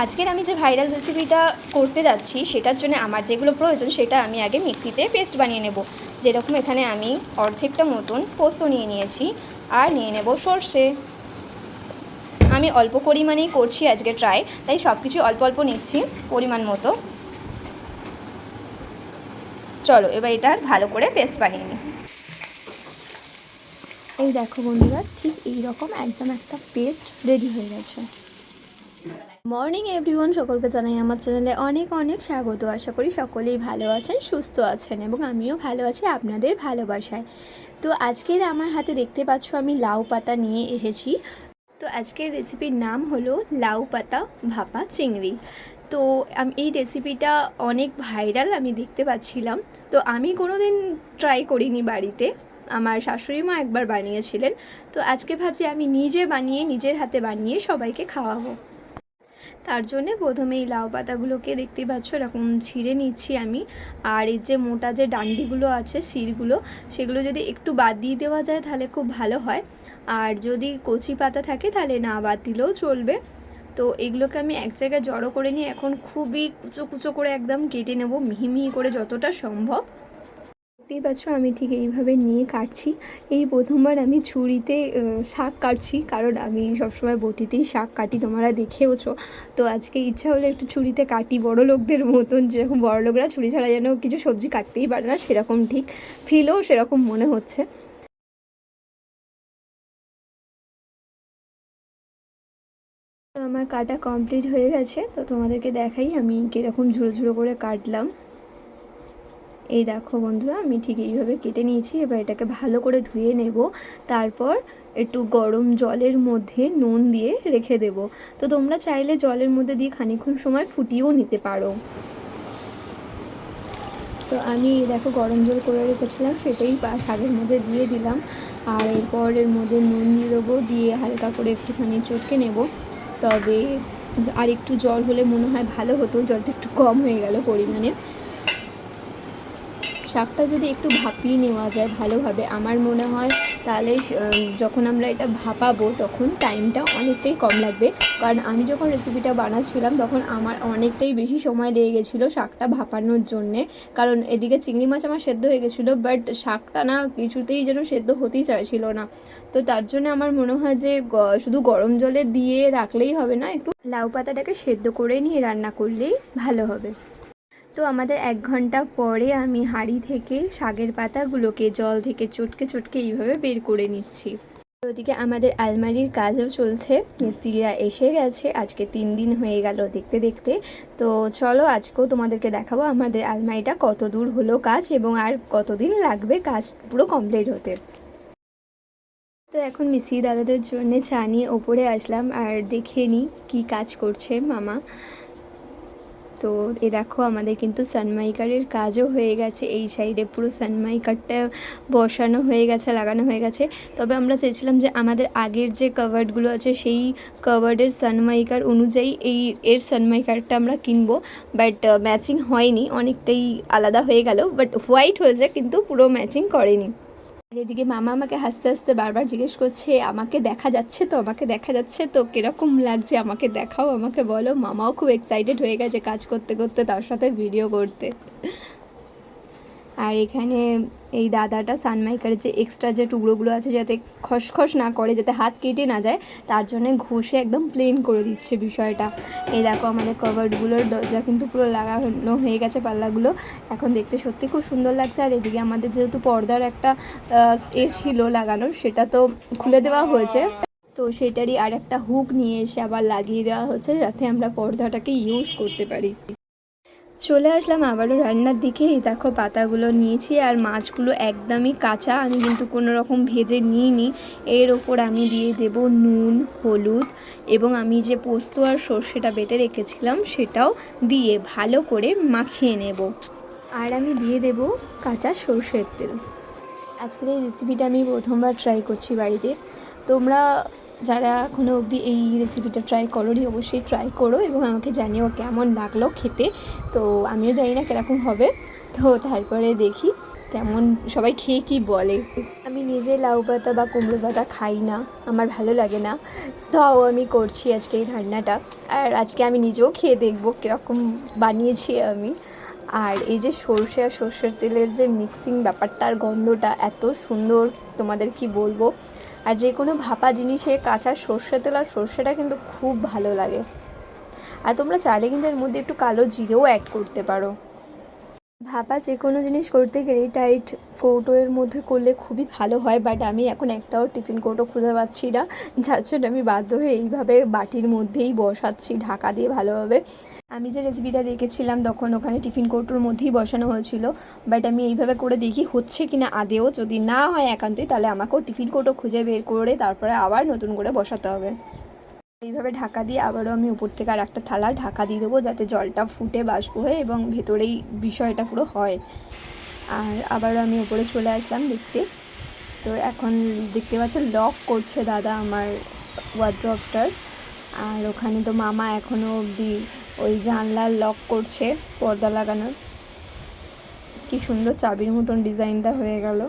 আজকের আমি যে ভাইরাল রেসিপিটা করতে যাচ্ছি, সেটার জন্য আমার যেগুলো প্রয়োজন, সেটা আমি আগে মিক্সিতে পেস্ট বানিয়ে নেব। যেরকম এখানে আমি অর্ধেকটা মতন পোস্ত নিয়ে নিয়েছি, আর নিয়ে নেব সর্ষে। আমি অল্প পরিমাণেই করছি আজকে ট্রাই তাই সব কিছু অল্প অল্প নিচ্ছি, পরিমাণ মতো। চলো, এবার এটা ভালো করে পেস্ট বানিয়ে নিই। এই দেখো বন্ধুরা, ঠিক এই রকম একদম একটা পেস্ট রেডি হয়ে গেছে। মর্নিং এভরিওয়ান সকলকে জানাই আমার চ্যানেলে অনেক অনেক স্বাগত। আশা করি সকলেই ভালো আছেন, সুস্থ আছেন এবং আমিও ভালো আছি আপনাদের ভালোবাসায়। তো আজকের আমার হাতে দেখতে পাচ্ছ আমি লাউ পাতা নিয়ে এসেছি। তো আজকের রেসিপির নাম হলো লাউ পাতা ভাপা চিংড়ি। তো এই রেসিপিটা অনেক ভাইরাল আমি দেখতে পাচ্ছিলাম। তো আমি কোনো দিন ট্রাই করিনি বাড়িতে। আমার শাশুড়ি মা একবার বানিয়েছিলেন। তো আজকে ভাবছি আমি নিজে বানিয়ে, নিজের হাতে বানিয়ে সবাইকে খাওয়াবো। তার জন্যে প্রথমে এই লাউ পাতাগুলোকে দেখতেই পাচ্ছ, এরকম ছিঁড়ে নিচ্ছি আমি। আর এই যে মোটা যে ডান্ডিগুলো আছে, শিরগুলো, সেগুলো যদি একটু বাদ দিয়ে দেওয়া যায় তাহলে খুব ভালো হয়। আর যদি কচি পাতা থাকে তাহলে না বাদ দিলেও চলবে। তো এগুলোকে আমি এক জায়গায় জড়ো করে নিয়ে এখন খুবই কুচো কুচো করে একদম কেটে নেব, মিহি মিহি করে যতটা সম্ভব। দেখতেই পাচ্ছ, আমি ঠিক এইভাবে নিয়ে কাটছি। এই প্রথমবার আমি ছুরিতে শাক কাটছি, কারণ আমি সবসময় বটিতেই শাক কাটি, তোমরা দেখেওছো। তো আজকে ইচ্ছা হলো একটু ছুরিতে কাটি বড় লোকদের মতন যেরকম বড় লোকরা ছুরি ছাড়া যেন কিছু সবজি কাটতেই পারে না, সেরকম ঠিক ফিলও সেরকম মনে হচ্ছে। আমার কাটা কমপ্লিট হয়ে গেছে, তো তোমাদেরকে দেখাই আমি কীরকম ঝুড়ো ঝুড়ো করে কাটলাম। এই দেখো বন্ধুরা, আমি ঠিক এইভাবে কেটে নিয়েছি, এবার এটাকে ভালো করে ধুয়ে নেব। তারপর একটু গরম জলের মধ্যে নুন দিয়ে রেখে দেব। তো তোমরা চাইলে জলের মধ্যে দিয়ে খানিকক্ষণ সময় ফুটিয়েও নিতে পারো। তো আমি দেখো গরম জল করে রেখেছিলাম, সেটাই শাকের মধ্যে দিয়ে দিলাম। আর এরপর এর মধ্যে নুন দিয়ে দেবো, দিয়ে হালকা করে একটুখানি চটকে নেব। তবে আর একটু জল হলে মনে হয় ভালো হতো, জলটা একটু কম হয়ে গেল পরিমাণে। শাকটা যদি একটু ভাপিয়ে নেওয়া যায় ভালোভাবে, আমার মনে হয় তাহলে যখন আমরা এটা ভাপাবো তখন টাইমটা অনেকটাই কম লাগবে। কারণ আমি যখন রেসিপিটা বানাচ্ছিলাম তখন আমার অনেকটাই বেশি সময় লেগে গেছিল শাকটা ভাপানোর জন্যে। কারণ এদিকে চিংড়ি মাছ আমার সেদ্ধ হয়ে গেছিল বাট শাকটা না কিছুতেই যেন সেদ্ধ হতেই চাইছিল না। তো তার জন্য আমার মনে হয় যে শুধু গরম জলে দিয়ে রাখলেই হবে না, একটু লাউ পাতাটাকে সেদ্ধ করে নিয়ে রান্না করলেই ভালো হবে। তো আমাদের এক ঘণ্টা পরে আমি হাঁড়ি থেকে শাকের পাতাগুলোকে জল থেকে চটকে চটকে এইভাবে বের করে নিচ্ছি। ওদিকে আমাদের আলমারির কাজও চলছে। মিস্ত্রিরা এসে গেছে। আজকে তিন দিন হয়ে গেল দেখতে দেখতে। তো চলো আজকেও তোমাদেরকে দেখাবো আমাদের আলমারিটা কত দূর হলো কাজ এবং আর কতদিন লাগবে কাজ পুরো কমপ্লিট হতে। তো এখন মিস্ত্রি দাদাদের জন্য চা নিয়ে ওপরে আসলাম আর দেখে নিই কী কাজ করছে মামা। তো এ দেখো, আমাদের কিন্তু সানমাইকারের কাজও হয়ে গেছে। এই সাইডে পুরো সানমাইকারটা বসানো হয়ে গেছে, লাগানো হয়ে গেছে। তবে আমরা চেয়েছিলাম যে আমাদের আগের যে কাভার্ডগুলো আছে, সেই কাভার্ডের সানমাইকার অনুযায়ী এই এর সানমাইকারটা আমরা কিনবো। বাট ম্যাচিং হয়নি, অনেকটাই আলাদা হয়ে গেল। বাট হোয়াইট হয়েছে কিন্তু পুরো ম্যাচিং করেনি। এদিকে মামা আমাকে হাসতে হাসতে বারবার জিজ্ঞেস করছে, আমাকে দেখা যাচ্ছে তো? আমাকে দেখা যাচ্ছে তো? কীরকম লাগছে? আমাকে দেখাও, আমাকে বলো। মামাও খুব এক্সাইটেড হয়ে গেছে কাজ করতে করতে, তার সাথে ভিডিও করতে। আর এখানে এই দাদাটা সানমাইকারের যে এক্সট্রা যে টুকরোগুলো আছে যাতে খসখস না করে, যাতে হাত কেটে না যায়, তার জন্য ঘষে একদম প্লেন করে দিচ্ছে বিষয়টা। এই দেখো আমাদের কভারগুলোর দরজা কিন্তু পুরো লাগানো হয়ে গেছে পাল্লাগুলো। এখন দেখতে সত্যি খুব সুন্দর লাগছে। আর এদিকে আমাদের যেহেতু পর্দার একটা এ ছিল লাগানোর, সেটা তো খুলে দেওয়া হয়েছে। তো সেটারই আর একটা হুক নিয়ে এসে আবার লাগিয়ে দেওয়া হচ্ছে যাতে আমরা পর্দাটাকে ইউজ করতে পারি। চলে আসলাম আবারও রান্নার দিকে। এই দেখো পাতাগুলো নিয়েছি আর মাছগুলো একদমই কাঁচা। আমি কিন্তু কোনো রকম ভেজে নিইনি। এর ওপর আমি দিয়ে দেব নুন, হলুদ এবং আমি যে পোস্ত আর সর্ষেটা বেটে রেখেছিলাম সেটাও দিয়ে ভালো করে মাখিয়ে নেব। আর আমি দিয়ে দেব কাঁচা সর্ষের তেল। আজকের এই রেসিপিটা আমি প্রথমবার ট্রাই করছি বাড়িতে। তোমরা যারা এখনও অবধি এই রেসিপিটা ট্রাই করোনি, অবশ্যই ট্রাই করো এবং আমাকে জানিও কেমন লাগল খেতে। তো আমিও জানি না কীরকম হবে। তো তারপরে দেখি কেমন, সবাই খেয়ে কি বলে। আমি নিজে লাউ পাতা বা কুমড়ো পাতা খাই না, আমার ভালো লাগে না। তাও আমি করছি আজকে এই রান্নাটা। আর আজকে আমি নিজেও খেয়ে দেখব কীরকম বানিয়েছি আমি। আর এই যে সর্ষে আর সর্ষের তেলের যে মিক্সিং ব্যাপারটা আর গন্ধটা এত সুন্দর, তোমাদের কি বলব? আর যে কোনো ভাপা জিনিসে কাঁচা সর্ষে তেল আর সর্ষেটা কিন্তু খুব ভালো লাগে। আর তোমরা চাইলে কিন্তু এর মধ্যে একটু কালো জিরেও অ্যাড করতে পারো। ভাপা যে কোনো জিনিস করতে গেলে টাইট কৌটোর মধ্যে করলে খুবই ভালো হয় বাট আমি এখন একটাও টিফিন কৌটো খুঁজে পাচ্ছি না। যার জন্য আমি বাধ্য হয়ে এইভাবে বাটির মধ্যেই বসাচ্ছি ঢাকা দিয়ে ভালোভাবে। আমি যে রেসিপিটা দেখেছিলাম তখন ওখানে টিফিন কৌটোর মধ্যেই বসানো হয়েছিল বাট আমি এইভাবে করে দেখি হচ্ছে কি না আদেও যদি না হয় একান্তই তাহলে আমাকেও টিফিন কৌটো খুঁজে বের করে তারপরে আবার নতুন করে বসাতে হবে। এইভাবে ঢাকা দিয়ে আবারও আমি উপর থেকে আর একটা থালা ঢাকা দিয়ে দেবো যাতে জলটা ফুটে বাষ্প হয়ে এবং ভেতরেই বিষয়টা পুরো হয়। আর আবারও আমি উপরে চলে আসলাম দেখতে। তো এখন দেখতে পাচ্ছ লক করছে দাদা আমার ওয়ার্ড্রপটার আর ওখানে তো মামা এখনও অবধি ওই জানলার লক করছে পর্দা লাগানোর। কি সুন্দর চাবির মতন ডিজাইনটা হয়ে গেল।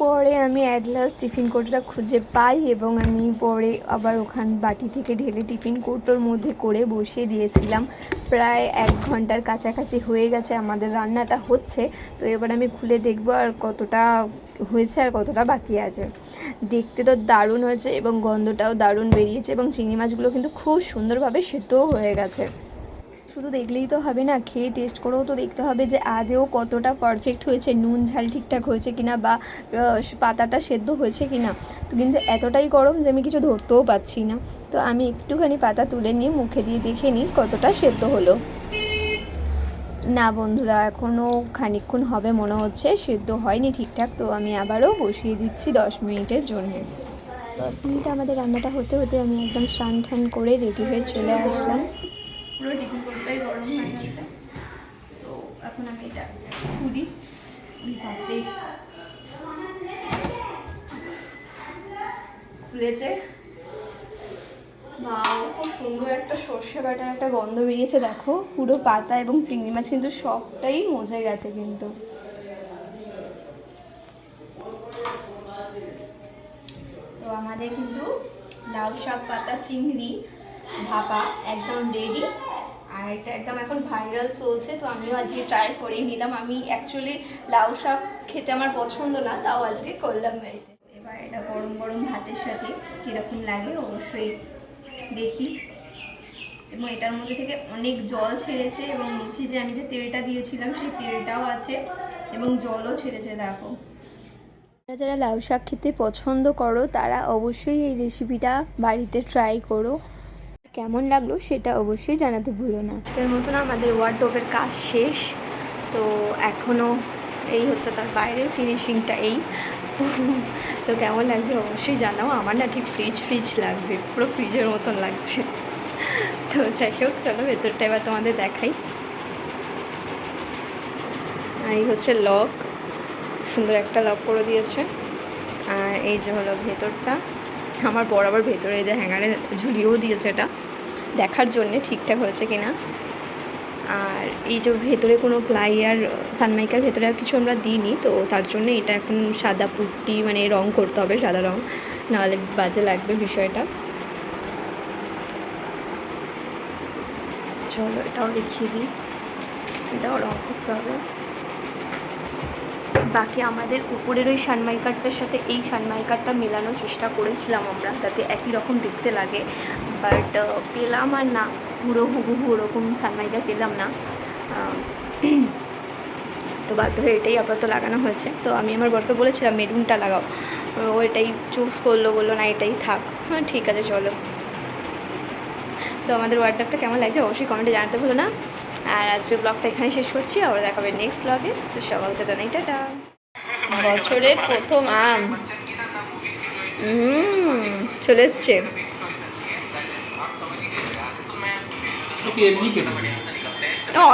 পরে আমি অ্যাট লাস্ট টিফিন কোটোটা খুঁজে পাই এবং আমি পরে আবার ওখান বাটি থেকে ঢেলে টিফিন কোটোর মধ্যে করে বসিয়ে দিয়েছিলাম। প্রায় এক ঘণ্টার কাছাকাছি হয়ে গেছে আমাদের রান্নাটা হচ্ছে। তো এবার আমি খুলে দেখব আর কতটা হয়েছে আর কতটা বাকি আছে। দেখতে তো দারুণ হয়েছে এবং গন্ধটাও দারুণ বেরিয়েছে এবং চিংড়ি মাছগুলো কিন্তু খুব সুন্দরভাবে সেদ্ধও হয়ে গেছে। শুধু দেখলেই তো হবে না, খেয়ে টেস্ট করেও তো দেখতে হবে যে আদেও কতটা পারফেক্ট হয়েছে, নুন ঝাল ঠিকঠাক হয়েছে কিনা বা পাতাটা সেদ্ধ হয়েছে কিনা। তো কিন্তু এতটাই গরম যে আমি কিছু ধরতেও পাচ্ছি না। তো আমি একটুখানি পাতা তুলে নিয়ে মুখে দিয়ে দেখে নিই কতটা সেদ্ধ হলো। না বন্ধুরা এখনও খানিকক্ষণ হবে মনে হচ্ছে, সেদ্ধ হয়নি ঠিকঠাক, তো আমি আবারও বসিয়ে দিচ্ছি দশ মিনিটের জন্য। দশ মিনিট আমাদের রান্নাটা হতে হতে আমি একদম স্নান টান করে রেডি হয়ে চলে আসলাম। পুরো টিফিন কোটোটাই গরম হয়ে গেছে। তো এখন আমি এটা খুলি। বাপরে খুলেছে। বাও খুব সুন্দর একটা সর্ষে বাটার একটা গন্ধ বেরিয়েছে দেখো। পুরো পাতা এবং চিংড়ি মাছ কিন্তু সবটাই মজে গেছে কিন্তু। তো আমাদের কিন্তু লাউ শাক পাতা চিংড়ি ভাপা একদম রেডি আর এটা একদম এখন ভাইরাল চলছে, তো আমিও আজকে ট্রাই করেই নিলাম। আমি অ্যাকচুয়ালি লাউ শাক খেতে আমার পছন্দ না, তাও আজকে করলাম বাড়িতে। এবার এটা গরম গরম ভাতের সাথে কীরকম লাগে অবশ্যই দেখি। এবং এটার মধ্যে থেকে অনেক জল ছেড়েছে এবং নিচে যে আমি যে তেলটা দিয়েছিলাম, সেই তেলটাও আছে এবং জলও ছেড়েছে, দেখো। যারা যারা লাউ শাক খেতে পছন্দ করো, তারা অবশ্যই এই রেসিপিটা বাড়িতে ট্রাই করো। কেমন লাগল সেটা অবশ্যই জানাতে ভুলো না। আজকের মতন আমাদের ওয়ার্ডরোবের কাজ শেষ। তো এখনও এই হচ্ছে তার বাইরের ফিনিশিংটা এই। তো কেমন লাগছে অবশ্যই জানাও। আমার না ঠিক ফ্রিজ ফ্রিজ লাগছে, পুরো ফ্রিজের মতন লাগছে। তো যাই হোক, চলো ভেতরটা এবার তোমাদের দেখাই। আর এই হচ্ছে লক সুন্দর একটা লক করে দিয়েছে। আর এই যে হলো ভেতরটা। আমার বড় আবার ভেতরে এই যে হ্যাঙ্গারে ঝুলিয়েও দিয়েছে এটা। দেখার জন্যে ঠিকঠাক হয়েছে কিনা। আর এই যে ভেতরে কোনো প্লাই আর সানমাইকার ভেতরে আর কিছু আমরা দিইনি, তো তার জন্য এটা এখন সাদা পুট্টি মানে রং করতে হবে সাদা রং, নাহলে বাজে লাগবে বিষয়টা। চলো এটাও দেখিয়ে দিই। এটাও রং করতে হবে। বাকি আমাদের উপরের ওই সানমাইকারটার সাথে এই সানমাইকারটা মেলানোর চেষ্টা করেছিলাম আমরা, যাতে একই রকম দেখতে লাগে। বাট পেলাম আর না পুরো হুবহু ওরকম সানমাইকার পেলাম না তো বাধ্য হয়ে এটাই আপাতত লাগানো হয়েছে তো আমি আমার বরকে বলেছিলাম মেরুনটা লাগাও ও এটাই চুজ করল, বলল, না, এটাই থাক। হ্যাঁ ঠিক আছে, চলো। তো আমাদের ওয়ার্ডটা কেমন লাগছে? অবশ্যই কমেন্টে জানাতে ভুলো না। আর আজকের ব্লগটা এখানে শেষ করছি। আবার দেখাবে নেক্সট ব্লগে তো সকালকে জানাই টাটা। বছরের প্রথম আম। চলে এসছে। এমনি কেটে।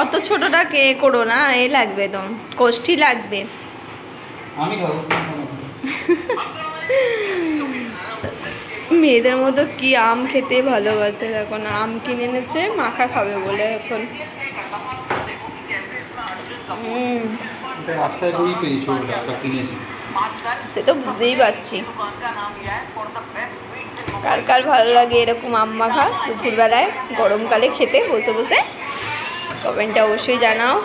অত ছোটটা কে করো না এ লাগবে তো কোষ্ঠী লাগবে। আমি খাব। মেয়েদের মতো কি আম খেতে ভালোবাসে এখন আম কিনে এনেছে মাখা খাবে বলে এখন। সে তো বুঝতেই পারছি। কার কার ভালো লাগে এরকম আম মাখা দুপুরবেলায় গরমকালে খেতে বসে বসে কমেন্টটা অবশ্যই জানাও।